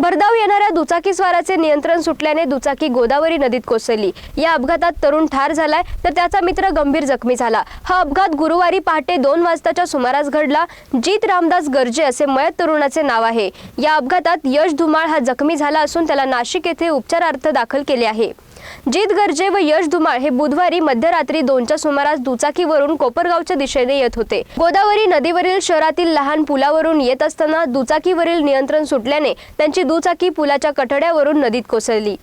भरधाव येणाऱ्या दुचाकीस्वाराचे नियंत्रण सुटल्याने दुचाकी गोदावरी नदीत कोसळली. या अपघातात तरुण ठार झालाय तर त्याचा मित्र गंभीर जखमी झाला. हा अपघात गुरुवारी पहाटे दोन वाजताच्या सुमारास घडला. जीत रामदास गर्जे असे मयत तरुणाचे नाव आहे. या अपघातात यश धुमाळ हा जखमी झाला असून त्याला नाशिक येथे उपचारार्थ दाखल केले आहे. जीत गर्जे व यश धुमाळ हे बुधवारी मध्यरात्री दोनच्या सुमारास दुचाकीवरून कोपरगावच्या दिशेने येत होते. गोदावरी नदीवरील शहरातील लहान पुलावरून येत असताना दुचाकीवरील नियंत्रण सुटल्याने त्यांची दुचाकी पुलाच्या कठड्यावरून नदीत कोसळली.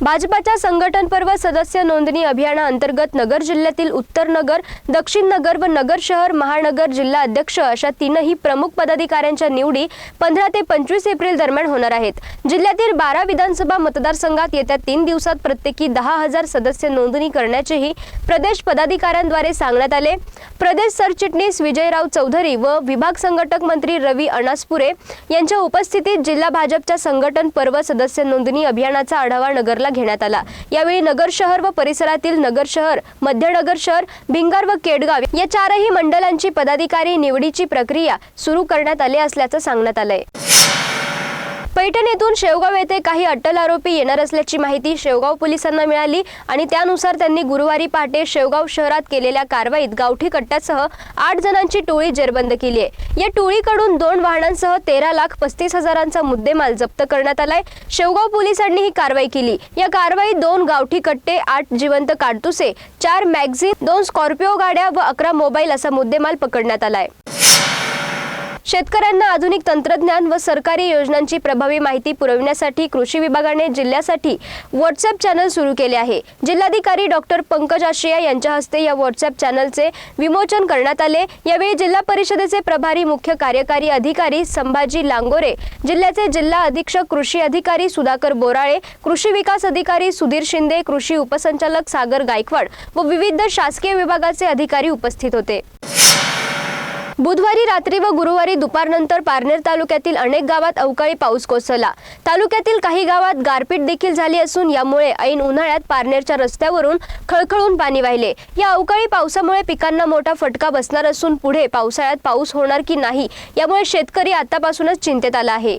भाजपाच्या संघटन पर्व सदस्य नोंदणी अभियानाअंतर्गत नगर जिल्ह्यातील उत्तर नगर दक्षिण नगर व नगर शहर महानगर जिल्हा अध्यक्ष अशा तीनही प्रमुख पदाधिकाऱ्यांच्या निवडी पंधरा ते पंचवीस एप्रिल दरम्यान होणार आहेत. जिल्ह्यातील बारा विधानसभा मतदारसंघात येत्या तीन दिवसात प्रत्येकी दहा हजार सदस्य नोंदणी करण्याचेही प्रदेश पदाधिकाऱ्यांद्वारे सांगण्यात आले. प्रदेश सरचिटणीस विजयराव चौधरी व विभाग संघटक मंत्री रवी अनासपुरे यांच्या उपस्थितीत जिल्हा भाजपच्या संघटन पर्व सदस्य नोंदणी अभियानाचा आढावा नगरला घेण्यात आला. यावेळी नगर शहर व परिसरातील नगर शहर मध्यनगर शहर भिंगार व केडगाव या चारही मंडलांची पदाधिकारी निवडीची प्रक्रिया सुरू करण्यात आली असल्याचं सांगण्यात आलंय. पैठण येथून शेवगाव येथे काही अटल आरोपी येणार असल्याची माहिती शेवगाव पोलिसांना मिळाली आणि त्यानुसार त्यांनी गुरुवारी पहाटे शेवगाव शहरात केलेल्या कारवाईत गावठी कट्ट्यासह आठ जणांची टोळी जेरबंद केली आहे. या टोळीकडून दोन वाहनांसह तेरा लाख पस्तीस हजारांचा मुद्देमाल जप्त करण्यात आलाय. शेवगाव पोलिसांनी ही कारवाई केली. या कारवाईत दोन गावठी कट्टे आठ जिवंत काडतुसे चार मॅगझिन दोन स्कॉर्पिओ गाड्या व अकरा मोबाईल असा मुद्देमाल पकडण्यात आलाय. शेतकऱ्यांना आधुनिक तंत्रज्ञान व सरकारी योजनांची प्रभावी माहिती पुरविण्यासाठी कृषी विभागाने जिल्ह्यासाठी व्हॉट्सअप चॅनल सुरू केले आहे. जिल्हाधिकारी डॉक्टर पंकज आशिया यांच्या हस्ते या व्हॉट्सअप चॅनलचे विमोचन करण्यात आले. यावेळी जिल्हा परिषदेचे प्रभारी मुख्य कार्यकारी अधिकारी संभाजी लांगोरे जिल्ह्याचे जिल्हा अधीक्षक कृषी अधिकारी सुधाकर बोराळे कृषी विकास अधिकारी सुधीर शिंदे कृषी उपसंचालक सागर गायकवाड व विविध शासकीय विभागाचे अधिकारी उपस्थित होते. बुधवारी रात्री व गुरुवारी दुपारनंतर पारनेर तालुक्यातील अनेक गावात अवकाळी पाऊस कोसळला. तालुक्यातील काही गावात गारपीट देखील झाली असून यामुळे ऐन उन्हाळ्यात पारनेरच्या रस्त्यावरून खळखळून पाणी वाहिले. या अवकाळी पावसामुळे पिकांना मोठा फटका बसणार असून पुढे पावसाळ्यात पाऊस होणार की नाही यामुळे शेतकरी आतापासूनच चिंतेत आला आहे.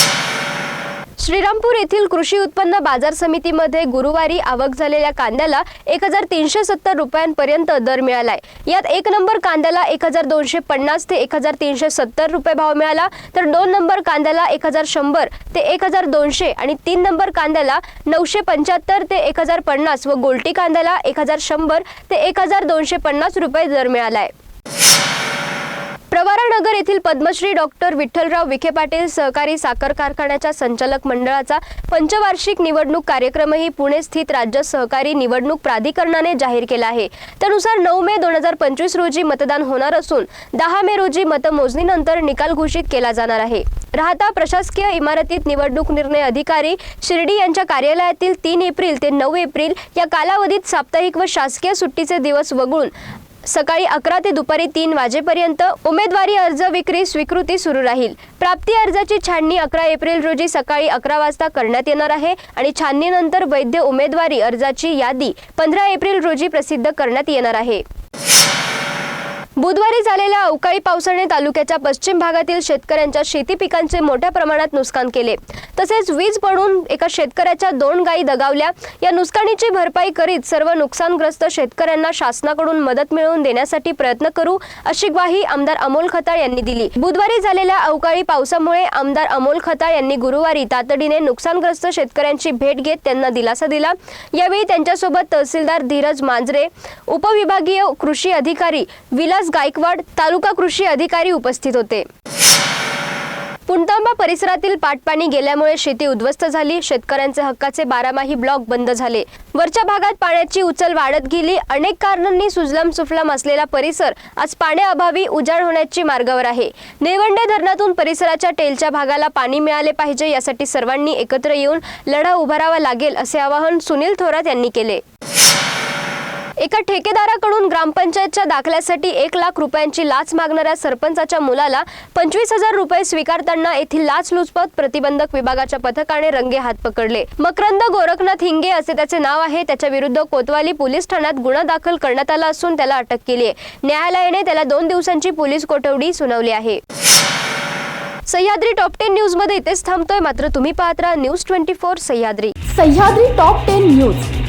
श्रीरामपूर येथील कृषी उत्पन्न बाजार समितीमध्ये गुरुवारी आवक झालेल्या कांद्याला एक हजार तीनशे सत्तर रुपयांपर्यंत दर मिळालाय. यात एक नंबर कांद्याला एक हजार दोनशे पन्नास ते एक हजार तीनशे सत्तर रुपये भाव मिळाला तर दोन नंबर कांद्याला एक हजार शंभर ते एक हजार दोनशे आणि तीन नंबर कांद्याला नऊशे पंच्याहत्तर ते एक हजार पन्नास व गोल्टी कांद्याला एक हजार शंभर ते एक हजार दोनशे पन्नास रुपये दर मिळालाय. प्रवारा नगर येथील पद्मश्री डॉक्टर विठ्ठलराव विखे पाटील सहकारी साखर कारखान्याच्या संचालक मंडळाचा पंचवार्षिक निवडणूक कार्यक्रमही पुणे स्थित राज्य सहकारी निवडणूक प्राधिकरणाने जाहीर केला आहे. त्यानुसार नऊ मे दोन हजार पंचवीस रोजी मतदान होणार असून दहा मे रोजी मतमोजणीनंतर निकाल घोषित केला जाणार आहे. राहता प्रशासकीय इमारतीत निवडणूक निर्णय अधिकारी शिर्डी यांच्या कार्यालयातील तीन एप्रिल ते नऊ एप्रिल या कालावधीत साप्ताहिक व शासकीय सुट्टीचे दिवस वगळून सकाळी अकरा ते दुपारी तीन वाजेपर्यंत उमेदवारी अर्ज विक्री स्वीकृती सुरू राहील. प्राप्ती अर्जाची छाननी अकरा एप्रिल रोजी सकाळी अकरा वाजता करण्यात येणार आहे आणि छाननीनंतर वैध उमेदवारी अर्जाची यादी पंधरा एप्रिल रोजी प्रसिद्ध करण्यात येणार आहे. बुधवारी झालेल्या अवकाळी पावसाने तालुक्याच्या पश्चिम भागातील शेतकऱ्यांच्या शेती पिकांचे मोठ्या प्रमाणात नुकसान केले. तसेच वीज पडून एका शेतकऱ्याच्या दोन गायी दगावल्या. या नुकसानीची भरपाई करीत सर्व नुकसानग्रस्त शेतकऱ्यांना शासनाकडून मदत मिळवून देण्यासाठी प्रयत्न करू अशी ग्वाही आमदार अमोल खताळ यांनी दिली. बुधवारी झालेल्या अवकाळी पावसामुळे आमदार अमोल खताळ यांनी गुरुवारी तातडीने नुकसानग्रस्त शेतकऱ्यांची भेट घेत त्यांना दिलासा दिला. यावेळी त्यांच्यासोबत तहसीलदार धीरज मांजरे उपविभागीय कृषी अधिकारी विलास गायकवाड तालुका कृषी अधिकारी उपस्थित होते. पुणतांबा परिसरातील पाटपाणी गेल्यामुळे शेती उद्ध्वस्त झाली. शेतकऱ्यांचे हक्काचे बारामाही ब्लॉक बंद झाले. वरच्या भागात पाण्याची उचल वाढत गेली. अनेक कारणांनी सुजलाम सुफलाम असलेला परिसर आज पाण्याअभावी उजाड होण्याची मार्गावर आहे. नेवंडे धरणातून परिसराच्या टेलच्या भागाला पाणी मिळाले पाहिजे यासाठी सर्वांनी एकत्र येऊन लढा उभारावा लागेल असे आवाहन सुनील थोरात यांनी केले. एका ठेकेदाराकडून ग्रामपंचायतच्या दाखल्यासाठी एक लाख रुपयांची लाच मागणाऱ्या सरपंचाच्या मुलाला पंचवीस हजार रुपये स्वीकारताना येथील लाचलुचपत प्रतिबंधक विभागाच्या पथकाने रंगे हात पकडले. मकरंद गोरखनाथ हिंगे असे त्याचे नाव आहे. त्याच्या विरुद्ध कोतवाली पोलीस ठाण्यात गुन्हा दाखल करण्यात आला असून त्याला अटक केली आहे. न्यायालयाने त्याला दोन दिवसांची पोलीस कोठडी सुनावली आहे. सह्याद्री टॉप टेन न्यूजमध्ये इथेच थांबतोय. मात्र तुम्ही पाहत राहा news twenty four Sahyadri. Sahyadri top ten news.